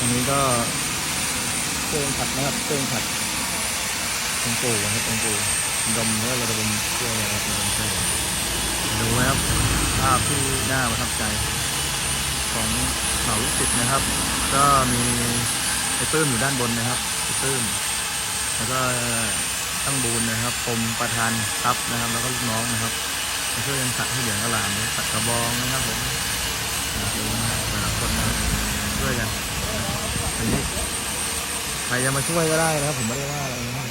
อันนี้ก็เครื่องผัดนะครับเครื่องผัดองปูนะครับองปูดมแล้วเราจะดมช่วยนะครับดมช่วยดูนะครับภาพที่น่าประทับใจ ของเขาลูกศิษย์นะครับ ก็มีไอ้ปื้มอยู่ด้านบนนะครับไอ้ปื้มแล้วก็ตั้งบูนนะครับปมประธานครับนะครับ แล้วก็ลูกน้องนะครับมาช่วยกันขัดให้เหลืองอลามเลยขัดกระบองนะครับผมดูนะครับแต่ละคนนะช่วยกัน อันนี้ใครจะมาช่วยก็ได้นะครับ ผมไม่ได้ว่าอะไรนะครับ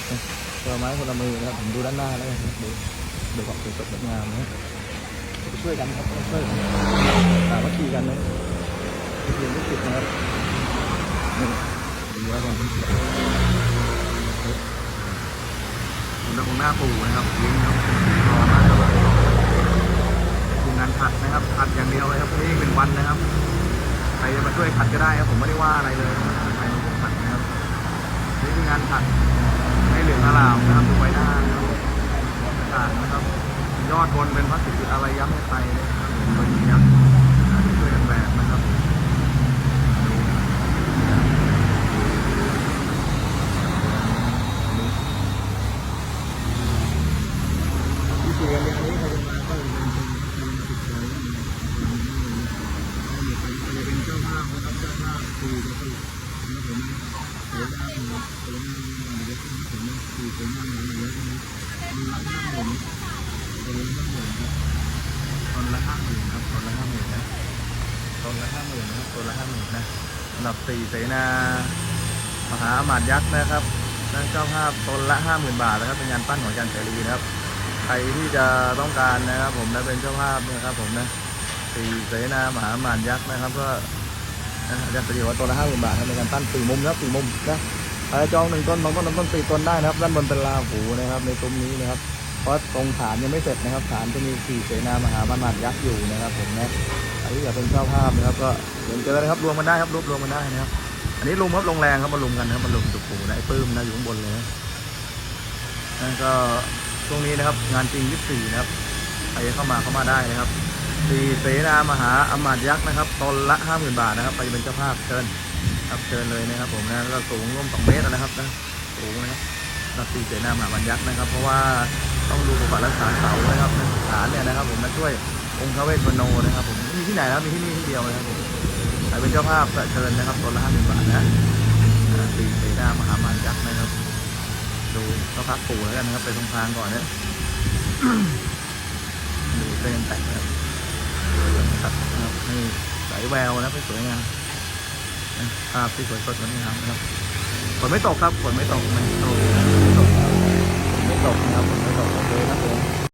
ตัวไม้คนละมือนะครับผมดูด้านหน้าแล้วนะครับดูดูความสวยสดงดงามนะครับช่วยกันครับช่วยกันสามัคคีกันนะเรียนลูกศิษย์นะครับนี่ดูแล้วกันผมจะคงหน้าปูนะครับลิ้นครับ จะมาช่วยขัดก็ได้ครับผมไม่ได้ว่าอะไรเลยใครมาช่วยขัดนะครับนี่คืองานขัดให้เหลืองอลามนะครับดูใบหน้านะครับต่างนะครับ ยอดบนเป็นพลาสติกอะไรย้ำให้ไปนะครับผมตัวนี้ครับช่วยกันแบกนะครับดูที่สียงอย่างนี้ใครจะมาก็เป็นคนติดใจใครจะเป็นเจ้าภาพนะครับเจ้าภาพคือจะเป็นนะผมเสียดายผมเสียดายผมเยอะผมคือเสียดายผมเยอะนะมีรับหน้าผมเป็นรับหน้าผมครับตอนละห้าหมื่นครับตอนละห้าหมื่นนะตอนละห้าหมื่นนะครับตอนละห้าหมื่นนะอันดับสี่เสนามหาอมาตย์ยักษ์นะครับนั่นเจ้าภาพตนละห้าหมื่นบาทนะครับเป็นงานปั้นของอาจารย์เสรีนะครับ ใครที่จะต้องการนะครับ ผมนะเป็นเจ้าภาพนะครับ ผมนะสี่เสนามหาอมาตย์ยักษ์นะครับ ก็ อาจารย์เสรีบอกว่าตัวละห้าหมื่นบาทครับในการปั้นสี่มุมนะครับสี่มุมนะจองหนึ่งต้นสองต้นสามต้นสี่ต้นได้นะครับ ด้านบนเป็นลาหูนะครับ ในซุ้มนี้นะครับ เพราะตรงฐานยังไม่เสร็จนะครับ ฐานจะมีสี่เสนามหาอมาตย์ยักษ์อยู่นะครับผมนะใครที่อยากเป็นเจ้าภาพนะครับ ก็เดินเจอนะครับรวมกันได้ครับรวบรวมกันได้นะครับอันนี้ลุมครับลงแรงครับมาลุมกันนะครับมาลุมจุกปูนะไอ้ปื้มนะอยู่ข้างบนเลยนะนั่นก็ช่วงนี้นะครับงานจริง 24 นะครับใครเข้ามาเข้ามาได้นะครับ สี่เสนามหาอมาตยักษ์นะครับตนละ50,000บาทนะครับใครจะเป็นเจ้าภาพเชิญครับเชิญเลยนะครับผมนะแล้วก็สูงร่วม2เมตรนะครับนะสูงนะครับสีเสนามหาอมาตยักษ์นะครับ เพราะว่าต้องดูปฏิบัติรักษาเสานะครับฐานเนี่ยนะครับ ผมมาช่วยองค์พระเวสสุวรรณนะครับ ผมมีที่ไหนนะครับมีที่นี่ที่เดียวนะครับผมใครเป็นเจ้าภาพเชิญนะครับตัวละห้าหมื่นบาทนะตีเสนามหามานยักษ์นะครับ ดูก็พักปู่แล้วกันนะครับไปตรงทางก่อนเนี่ยดูเส้นแต่งนะครับ สวยนะครับนี่สายแววนะเป็นสวยงามภาพที่สวยสดงดงามครับฝนไม่ตกครับฝนไม่ตกมันตกฝนไม่ตกนะครับฝนไม่ตกโอเคยนะผม